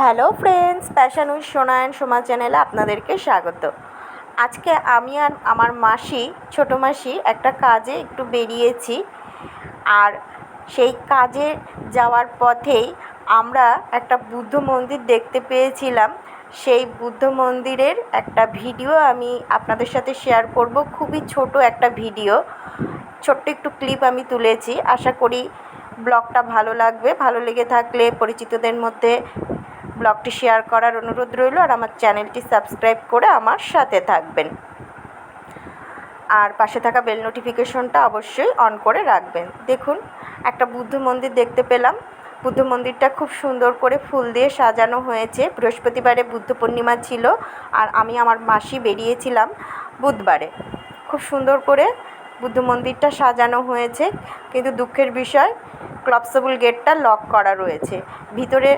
Hello friends passion with Sona and Soma চ্যানেলে আপনাদেরকে স্বাগত। আজকে আমি আর আমার মাসি, ছোটো মাসি, একটা কাজে একটু বেরিয়েছি। আর সেই কাজে যাওয়ার পথেই আমরা একটা বুদ্ধ মন্দির দেখতে পেয়েছিলাম। সেই বুদ্ধ মন্দিরের একটা ভিডিও আমি আপনাদের সাথে শেয়ার করব। খুবই ছোট একটা ভিডিও। ছোট্ট একটু ক্লিপ আমি তুলেছি। আশা করি ব্লগটা ভালো লাগবে। ভালো লেগে থাকলে পরিচিতদের মধ্যে ব্লগটি শেয়ার করার অনুরোধ রইল আর আমার চ্যানেলটি সাবস্ক্রাইব করে আমার সাথে থাকবেন। আর পাশে থাকা বেল নোটিফিকেশনটা অবশ্যই অন করে রাখবেন। দেখুন, একটা বুদ্ধ মন্দির দেখতে পেলাম। বুদ্ধ মন্দিরটা খুব সুন্দর করে ফুল দিয়ে সাজানো হয়েছে। বৃহস্পতিবারে বুদ্ধ পূর্ণিমা ছিল আর আমি আমার মাসি বেরিয়েছিলাম বুধবারে। খুব সুন্দর করে বুদ্ধ মন্দিরটা সাজানো হয়েছে। কিন্তু দুঃখের বিষয় ক্লপসেবল গেটটা লক করা রয়েছে। ভিতরে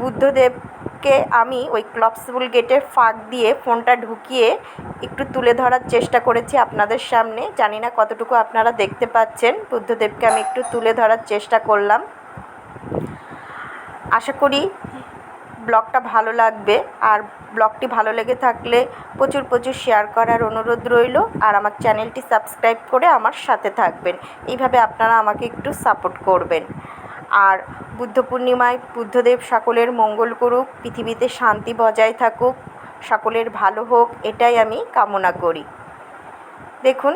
বুদ্ধদেবকে আমি ওই ক্লপসেবল গেটের ফাঁক দিয়ে ফোনটা ঢুকিয়ে একটু তুলে ধরার চেষ্টা করেছি আপনাদের সামনে। জানি না কতটুকু আপনারা দেখতে পাচ্ছেন। বুদ্ধদেবকে আমি একটু তুলে ধরার চেষ্টা করলাম। আশা করি ব্লগটা ভালো লাগবে। আর ব্লগটি ভালো লেগে থাকলে প্রচুর প্রচুর শেয়ার করার অনুরোধ রইল। আর আমার চ্যানেলটি সাবস্ক্রাইব করে আমার সাথে থাকবেন। এইভাবে আপনারা আমাকে একটু সাপোর্ট করবেন। আর বুদ্ধ পূর্ণিমায় বুদ্ধদেব সকলের মঙ্গল করুক, পৃথিবীতে শান্তি বজায় থাকুক, সকলের ভালো হোক, এটাই আমি কামনা করি। দেখুন,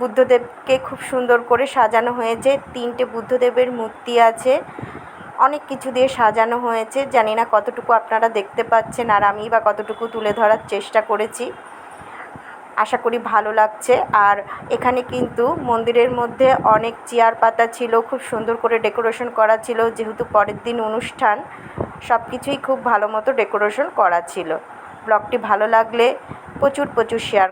বুদ্ধদেবকে খুব সুন্দর করে সাজানো হয়েছে। তিনটে বুদ্ধদেবের মূর্তি আছে। অনেক কিছু দিয়ে সাজানো হয়েছে। জানি না কতটুকু আপনারা দেখতে পাচ্ছেন আর আমি বা কতটুকু তুলে ধরার চেষ্টা করেছি। আশা করি ভালো লাগছে। আর এখানে কিন্তু মন্দিরের মধ্যে অনেক চেয়ার পাতা ছিল, খুব সুন্দর করে ডেকোরেশন করা ছিল, যেহেতু পরের দিন অনুষ্ঠান সব কিছুই খুব ভালো মতো ডেকোরেশন করা ছিল। ব্লগটি ভালো লাগলে প্রচুর প্রচুর শেয়ার